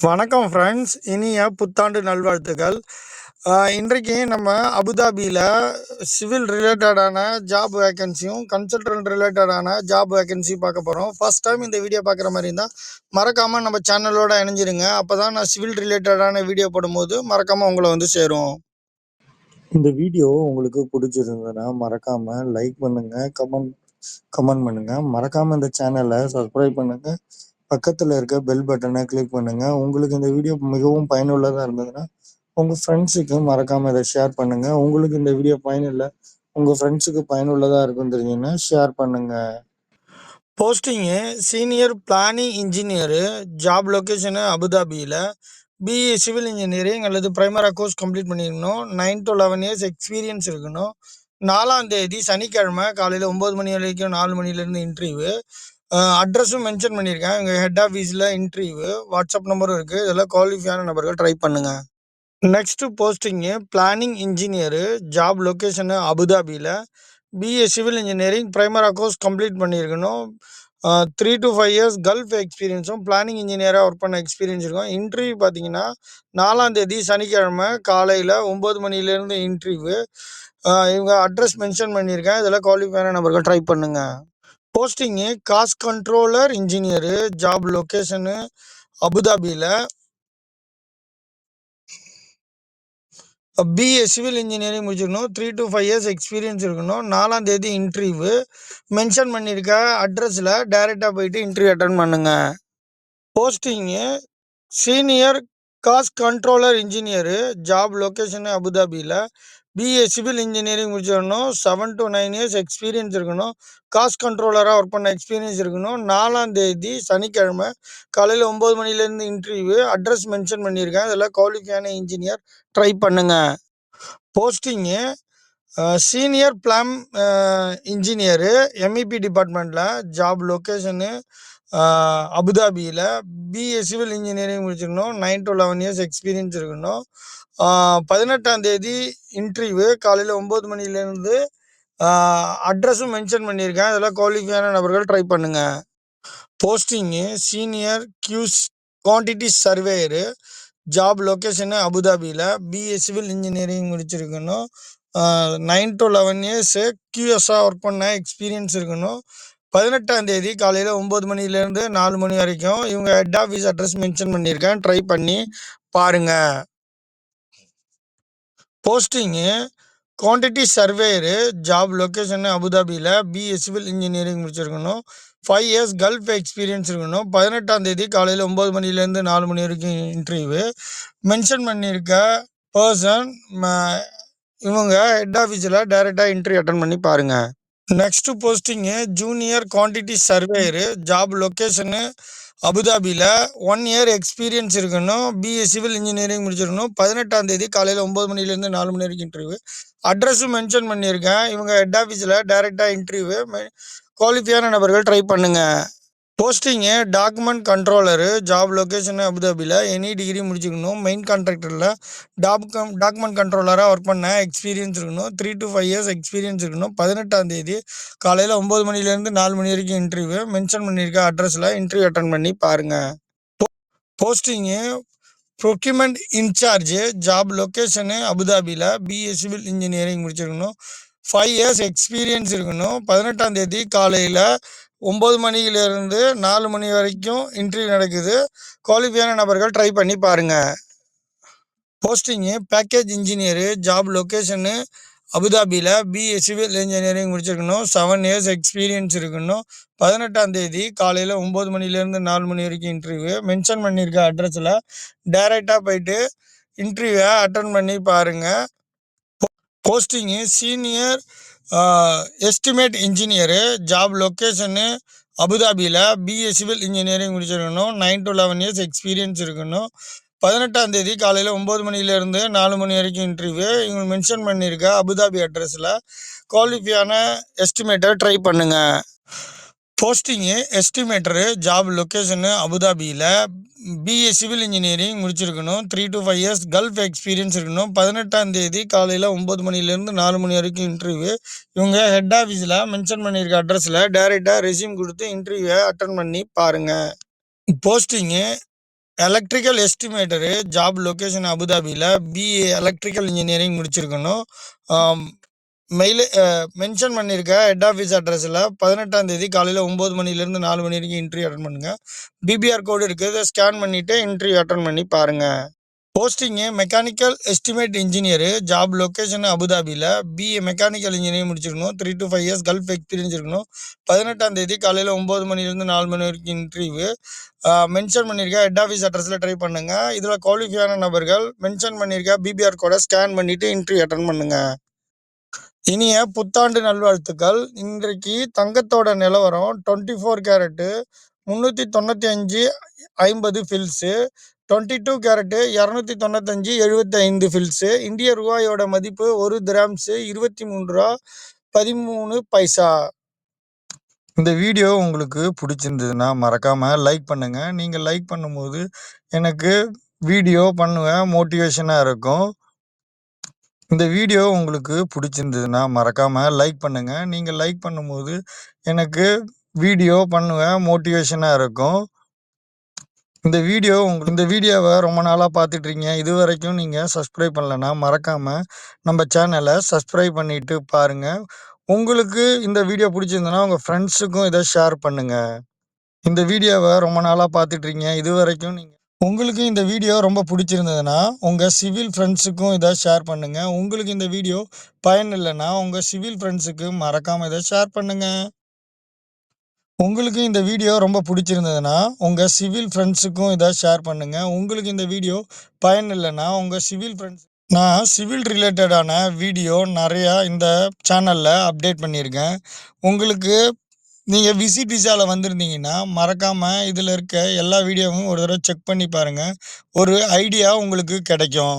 வணக்கம் ஃப்ரெண்ட்ஸ். இனிய புத்தாண்டு நல்வாழ்த்துக்கள். இன்றைக்கு நம்ம அபுதாபியில் சிவில் ரிலேட்டடான ஜாப் வேக்கன்சியும், கன்சல்டன்ட் ரிலேட்டடான ஜாப் வேக்கன்சி பார்க்க போகிறோம் ஃபர்ஸ்ட் டைம் இந்த வீடியோ பார்க்குற மாதிரி இருந்தால் மறக்காமல் நம்ம சேனலோட இணைஞ்சிருங்க. அப்போ தான் நான் சிவில் ரிலேட்டடான வீடியோ போடும்போது மறக்காமல் உங்களை வந்து சேரும். இந்த வீடியோ உங்களுக்கு பிடிச்சிருந்ததுன்னா மறக்காமல் லைக் பண்ணுங்கள் கமெண்ட் கமெண்ட் பண்ணுங்கள் மறக்காமல் இந்த சேனலை சப்ஸ்கிரைப் பண்ணுங்கள் பக்கத்துல இருக்க பெல் பட்டனை கிளிக் பண்ணுங்க. உங்களுக்கு இந்த வீடியோ மிகவும் பயனுள்ளதா இருந்ததுன்னா உங்க ஃப்ரெண்ட்ஸுக்கு மறக்காம இதை ஷேர் பண்ணுங்க. உங்களுக்கு இந்த வீடியோ பயனில்ல உங்க ஃப்ரெண்ட்ஸுக்கு பயனுள்ளதா இருக்கும் தெரிஞ்சுன்னா ஷேர் பண்ணுங்க. Posting senior planning engineer job location அபுதாபியில் பிஇ சிவில் இன்ஜினியரிங் அல்லது பிரைமரா கோர்ஸ் கம்ப்ளீட் பண்ணியிருக்கணும். Nine to eleven years experience இருக்கணும். நாலாம் தேதி சனிக்கிழமை காலையில் ஒம்பது மணி வரைக்கும் நாலு மணிலேருந்து இன்டர்வியூ அட்ரஸும் மென்ஷன் பண்ணியிருக்கேன். எங்கள் ஹெட் ஆஃபீஸில் இன்டர்வியூ வாட்ஸ்அப் நம்பரும் இருக்குது இதெல்லாம் குவாலிஃபையான நபர்கள் ட்ரை பண்ணுங்கள் next posting planning engineer job location அபுதாபியில் பிஏ சிவில் இன்ஜினியரிங் பிரைமரா கோர்ஸ் கம்ப்ளீட் பண்ணியிருக்கணும். Three to five years gulf எக்ஸ்பீரியன்ஸும் planning இன்ஜினியராக ஒர்க் பண்ண எக்ஸ்பீரியன்ஸ் இருக்கும். இன்டர்வியூ பார்த்தீங்கன்னா நாலாந்தேதி சனிக்கிழமை காலையில் ஒம்பது மணிலேருந்து இன்டர்வியூ இவங்க அட்ரஸ் மென்ஷன் பண்ணியிருக்கேன். இதெல்லாம் குவாலிஃபையான நபர்கள் ட்ரை பண்ணுங்கள் posting cost controller engineer job location அபுதாபியில் பிஏ சிவில் இன்ஜினியரிங் முடிச்சிருக்கணும். Three to five years experience இருக்கணும். நாலாம் தேதி இன்டர்வியூ மென்ஷன் பண்ணியிருக்க அட்ரஸில் டைரெக்டாக போயிட்டு இன்டர்வியூ அட்டன் பண்ணுங்கள் posting senior cost controller engineer job location அபுதாபியில் பிஏ சிவில் இன்ஜினியரிங் முடிச்சிடணும். Seven to nine years experience இருக்கணும். காஸ்ட் கண்ட்ரோலராக ஒர்க் பண்ண எக்ஸ்பீரியன்ஸ் இருக்கணும். நாலாம் தேதி சனிக்கிழமை காலையில் ஒம்பது மணிலேருந்து இன்டர்வியூ அட்ரஸ் மென்ஷன் பண்ணியிருக்கேன். இதில் குவாலிஃபையான இன்ஜினியர் ட்ரை பண்ணுங்கள் posting senior plant engineer MEP டிபார்ட்மெண்ட்டில் ஜாப் லொக்கேஷனு அபுதாபியில் பிஏ சிவில் இன்ஜினியரிங் முடிச்சிருக்கணும். Nine to eleven years experience இருக்கணும். பதினெட்டாம் தேதி இன்டர்வியூ காலையில் ஒம்பது மணிலேருந்து அட்ரஸும் மென்ஷன் பண்ணியிருக்கேன். இதெல்லாம் குவாலிஃபையான நபர்கள் ட்ரை பண்ணுங்கள் posting senior QS quantity surveyor job location அபுதாபியில் பிஏ சிவில் இன்ஜினியரிங் முடிச்சிருக்கணும். நைன் டு லெவன் இயர்ஸு கியூஎஸ்ஸாக ஒர்க் பண்ண எக்ஸ்பீரியன்ஸ் இருக்கணும். பதினெட்டாம் தேதி காலையில் ஒம்பது மணிலேருந்து நாலு மணி வரைக்கும் இவங்க ஹெட் ஆஃபீஸ் அட்ரஸ் மென்ஷன் பண்ணியிருக்கேன். ட்ரை பண்ணி பாருங்கள் posting quantity surveyor job location அபுதாபியில் பிஎஸ் சிவில் இன்ஜினியரிங் முடிச்சிருக்கணும். ஃபைவ் இயர்ஸ் கல்ஃப் எக்ஸ்பீரியன்ஸ் இருக்கணும். பதினெட்டாம் தேதி காலையில் ஒம்பது மணிலேருந்து நாலு மணி வரைக்கும் இன்டர்வியூ மென்ஷன் பண்ணியிருக்க பர்சன் இவங்க ஹெட் ஆஃபீஸில் டைரெக்டாக இன்டர்வியூ அட்டன் பண்ணி பாருங்கள் next posting junior quantity surveyor job location அபுதாபியில் ஒன் இயர் எக்ஸ்பீரியன்ஸ் இருக்கணும் பிஏ சிவில் இன்ஜினியரிங் முடிச்சிருக்கணும். பதினெட்டாம் தேதி காலையில் ஒம்பது மணிலேருந்து நாலு மணி வரைக்கும் இன்டர்வியூ அட்ரஸும் மென்ஷன் பண்ணியிருக்கேன். இவங்க ஹெட் ஆஃபீஸில் டேரெக்டாக இன்டர்வியூ குவாலிஃபையான நபர்கள் ட்ரை பண்ணுங்கள் posting document controller job location அபுதாபியில் எனி டிகிரி முடிச்சுக்கணும். மெயின் கான்ட்ராக்டரில் டாக்கும் டாக்குமெண்ட் கண்ட்ரோலராக ஒர்க் பண்ண எக்ஸ்பீரியன்ஸ் இருக்கணும். Three to five years experience இருக்கணும். பதினெட்டாம் தேதி காலையில் ஒம்பது மணிலேருந்து நாலு மணி வரைக்கும் இன்டர்வியூ மென்ஷன் பண்ணியிருக்க அட்ரஸில் இன்டர்வியூ அட்டன் பண்ணி பாருங்கள் posting procurement in charge job location அபுதாபியில் பிஏ சிவில் இன்ஜினியரிங் முடிச்சிருக்கணும். ஃபைவ் இயர்ஸ் எக்ஸ்பீரியன்ஸ் இருக்கணும். பதினெட்டாம் தேதி காலையில் ஒம்பது மணியிலிருந்து நாலு மணி வரைக்கும் இன்டர்வியூ நடக்குது. குவாலிஃபையான நபர்கள் ட்ரை பண்ணி பாருங்கள் posting package engineer job location அபுதாபியில் பிஏ சிவில் இன்ஜினியரிங் முடிச்சிருக்கணும். செவன் இயர்ஸ் எக்ஸ்பீரியன்ஸ் இருக்கணும். பதினெட்டாம் தேதி காலையில் ஒம்பது மணிலேருந்து நாலு மணி வரைக்கும் இன்டர்வியூ மென்ஷன் பண்ணியிருக்க அட்ரஸில் டைரெக்டாக போயிட்டு இன்டர்வியூவை அட்டன் பண்ணி பாருங்கள் posting senior estimate engineer job location அபுதாபியில் பிஏ சிவில் இன்ஜினியரிங் முடிச்சிருக்கணும் nine to eleven years experience இருக்கணும். பதினெட்டாம் தேதி காலையில் ஒம்பது மணிலேருந்து நாலு மணி வரைக்கும் இன்டர்வியூ இவங்க மென்ஷன் பண்ணியிருக்க அபுதாபி அட்ரஸில் குவாலிஃபியான எஸ்டிமேட்டை ட்ரை பண்ணுங்கள் போஸ்டிங்கு எஸ்டிமேட்டரு ஜாப் லொக்கேஷனு அபுதாபியில் பிஏ சிவில் இன்ஜினியரிங் முடிச்சிருக்கணும். Three to five years gulf experience இருக்கணும். பதினெட்டாம் தேதி காலையில் ஒம்பது மணிலேருந்து நாலு மணி வரைக்கும் இன்டர்வியூ இவங்க ஹெட் ஆஃபீஸில் மென்ஷன் பண்ணியிருக்க அட்ரஸில் டைரெக்டாக ரெசியூம் கொடுத்து இன்டர்வியூவை அட்டன் பண்ணி பாருங்கள் posting electrical estimator job location அபுதாபியில் பிஏ எலக்ட்ரிக்கல் இன்ஜினியரிங் முடிச்சிருக்கணும். மெயில் மென்ஷன் பண்ணியிருக்க ஹெட் ஆஃபீஸ் அட்ரஸில் பதினெட்டாம் தேதி காலையில் ஒம்பது மணிலேருந்து நாலு மணி வரைக்கும் இன்டர்வியூ அட்டன் பண்ணுங்கள் பிபிஆர் கோடு இருக்குது இதை ஸ்கேன் பண்ணிவிட்டு இன்டர்வியூ அட்டன் பண்ணி பாருங்கள் posting mechanical estimate engineer job location அபுதாபியில் பிஏ மெக்கானிக்கல் இன்ஜினியரிங் முடிச்சிருக்கணும். Three to five years gulf experience இருக்கணும். பதினெட்டாம் தேதி காலையில் ஒம்பது மணிலேருந்து நாலு மணி வரைக்கும் இன்டர்வியூ மென்ஷன் பண்ணியிருக்க ஹெட் ஆஃபீஸ் அட்ரஸில் ட்ரை பண்ணுங்கள் இதில் குவாலிஃபையான நபர்கள் மென்ஷன் பண்ணியிருக்க பிபிஆர் கோடை ஸ்கேன் பண்ணிவிட்டு இன்டர்வியூ அட்டன் பண்ணுங்கள் இனிய புத்தாண்டு நல்வாழ்த்துக்கள். இன்றைக்கு தங்கத்தோட நிலவரம் டுவெண்ட்டி ஃபோர் கேரட்டு முந்நூற்றி தொண்ணூற்றி அஞ்சு ஐம்பது ஃபில்ஸு டுவெண்ட்டி டூ கேரட்டு இரநூத்தி தொண்ணூத்தஞ்சு எழுபத்தி ஐந்து ஃபில்ஸு இந்திய ரூபாயோட மதிப்பு ஒரு கிராம்ஸு இருபத்தி மூணு ரூபா பதிமூணு பைசா. இந்த வீடியோ உங்களுக்கு பிடிச்சிருந்ததுன்னா மறக்காமல் லைக் பண்ணுங்கள் நீங்கள் லைக் பண்ணும்போது எனக்கு வீடியோ பண்ணுவேன் மோட்டிவேஷனாக இருக்கும். இந்த வீடியோ உங்களுக்கு பிடிச்சிருந்ததுன்னா மறக்காமல் லைக் பண்ணுங்கள் நீங்கள் லைக் பண்ணும்போது எனக்கு வீடியோ பண்ணுவேன் மோட்டிவேஷனாக இருக்கும். இந்த வீடியோ உங்கள் இந்த வீடியோவை ரொம்ப நாளாக பார்த்துட்ருக்கீங்க இது வரைக்கும் நீங்கள் சப்ஸ்கிரைப் பண்ணலன்னா மறக்காமல் நம்ம சேனலை சப்ஸ்கிரைப் பண்ணிவிட்டு பாருங்கள் உங்களுக்கு இந்த வீடியோ பிடிச்சிருந்ததுன்னா உங்கள் ஃப்ரெண்ட்ஸுக்கும் இதை ஷேர் பண்ணுங்கள் இந்த வீடியோவை ரொம்ப நாளாக பார்த்துட்ருக்கீங்க இது வரைக்கும் நீங்கள் உங்களுக்கு இந்த வீடியோ ரொம்ப பிடிச்சிருந்ததுன்னா உங்கள் சிவில் ஃப்ரெண்ட்ஸுக்கும் இதை ஷேர் பண்ணுங்கள் உங்களுக்கு இந்த வீடியோ பயன் இல்லைன்னா உங்கள் சிவில் ஃப்ரெண்ட்ஸுக்கு மறக்காமல் இதை ஷேர் பண்ணுங்கள் உங்களுக்கு இந்த வீடியோ ரொம்ப பிடிச்சிருந்ததுன்னா உங்கள் சிவில் ஃப்ரெண்ட்ஸுக்கும் இதை ஷேர் பண்ணுங்கள் உங்களுக்கு இந்த வீடியோ பயன் இல்லைன்னா உங்கள் சிவில் ஃப்ரெண்ட்ஸ் நான் சிவில் ரிலேட்டடான வீடியோ நிறையா இந்த சேனலில் அப்டேட் பண்ணியிருக்கேன். உங்களுக்கு நீங்கள் விசிட் விசாவில் வந்திருந்தீங்கன்னா மறக்காமல் இதில் இருக்க எல்லா வீடியோவும் ஒரு தடவை செக் பண்ணி பாருங்கள் ஒரு ஐடியா உங்களுக்கு கிடைக்கும்.